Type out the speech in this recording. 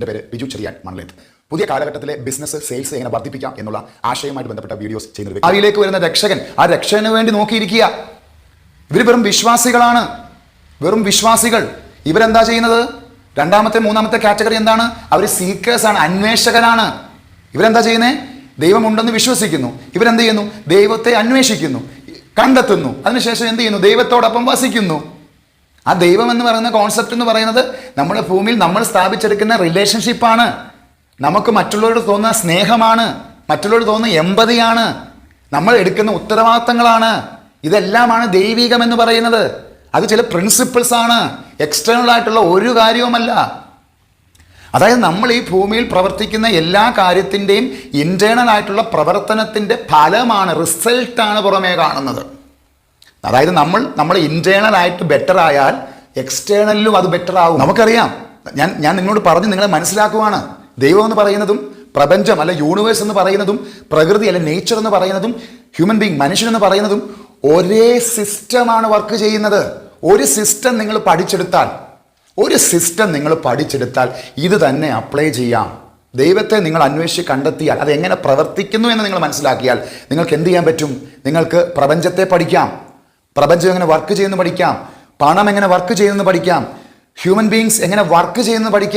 എന്റെ പേര് ബിജു ചെറിയാൻ മണലേത്ത്. പുതിയ കാലഘട്ടത്തിലെ ബിസിനസ് സെയിൽസ് എങ്ങനെ വർദ്ധിപ്പിക്കാം എന്നുള്ള ആശയവുമായിട്ട് ബന്ധപ്പെട്ട വീഡിയോസ് ചെയ്യുന്നത് ഭാവിയിലേക്ക് വരുന്ന രക്ഷകൻ ആ രക്ഷകന് വേണ്ടി നോക്കിയിരിക്കുക. ഇവർ വെറും വിശ്വാസികളാണ്. വെറും വിശ്വാസികൾ. ഇവരെന്താ ചെയ്യുന്നത്? രണ്ടാമത്തെ മൂന്നാമത്തെ കാറ്റഗറി എന്താണ്? അവർ സീക്കേഴ്സ് ആണ് അന്വേഷകരാണ് ഇവരെന്താ ചെയ്യുന്നത് ദൈവമുണ്ടെന്ന് വിശ്വസിക്കുന്നു. ഇവരെന്ത് ചെയ്യുന്നു? ദൈവത്തെ അന്വേഷിക്കുന്നു. കണ്ടെത്തുന്നു. അതിനുശേഷം എന്ത് ചെയ്യുന്നു? ദൈവത്തോടൊപ്പം വസിക്കുന്നു. ആ ദൈവം എന്ന് പറയുന്ന കോൺസെപ്റ്റ് എന്ന് പറയുന്നത് നമ്മുടെ ഭൂമിയിൽ നമ്മൾ സ്ഥാപിച്ചെടുക്കുന്ന റിലേഷൻഷിപ്പാണ് നമുക്ക് മറ്റുള്ളവരോട് തോന്നുന്ന സ്നേഹമാണ്. മറ്റുള്ളവരോട് തോന്നുന്ന എമ്പതിയാണ് നമ്മൾ എടുക്കുന്ന ഉത്തരവാദിത്തങ്ങളാണ്. ഇതെല്ലാമാണ് ദൈവികം എന്ന് പറയുന്നത്. അത് ചില പ്രിൻസിപ്പിൾസ് ആണ്. എക്സ്റ്റേണൽ ആയിട്ടുള്ള ഒരു കാര്യവുമല്ല. അതായത് നമ്മൾ ഈ ഭൂമിയിൽ പ്രവർത്തിക്കുന്ന എല്ലാ കാര്യത്തിന്റെയും ഇന്റേണൽ ആയിട്ടുള്ള പ്രവർത്തനത്തിന്റെ ഫലമാണ് റിസൾട്ടാണ് പുറമേ കാണുന്നത്. അതായത് നമ്മൾ നമ്മൾ ഇന്റേണൽ ആയിട്ട് ബെറ്റർ ആയാൽ എക്സ്റ്റേണലിലും അത് ബെറ്റർ ആകും നമുക്കറിയാം. ഞാൻ ഞാൻ നിങ്ങളോട് പറഞ്ഞ് നിങ്ങളെ മനസ്സിലാക്കുവാണ്. ദൈവം എന്ന് പറയുന്നതും പ്രപഞ്ചം അല്ല യൂണിവേഴ്സ് എന്ന് പറയുന്നതും പ്രകൃതി അല്ല നേച്ചർ എന്ന് പറയുന്നതും ഹ്യൂമൻ ബീങ് മനുഷ്യൻ എന്ന് പറയുന്നതും ഒരേ സിസ്റ്റമാണ് വർക്ക് ചെയ്യുന്നത്. ഒരു സിസ്റ്റം നിങ്ങൾ പഠിച്ചെടുത്താൽ ഒരു സിസ്റ്റം നിങ്ങൾ പഠിച്ചെടുത്താൽ ഇത് തന്നെ അപ്ലൈ ചെയ്യാം. ദൈവത്തെ നിങ്ങൾ അന്വേഷിച്ച് കണ്ടെത്തിയാൽ അത് എങ്ങനെ പ്രവർത്തിക്കുന്നു എന്ന് നിങ്ങൾ മനസ്സിലാക്കിയാൽ നിങ്ങൾക്ക് എന്ത് ചെയ്യാൻ പറ്റും? നിങ്ങൾക്ക് പ്രപഞ്ചത്തെ പഠിക്കാം. പ്രപഞ്ചം എങ്ങനെ വർക്ക് ചെയ്യുന്നു പഠിക്കാം? പണം എങ്ങനെ വർക്ക് ചെയ്യുന്നു പഠിക്കാം? ഹ്യൂമൻ ബീങ്സ് എങ്ങനെ വർക്ക് ചെയ്യുന്നു പഠിക്കാം?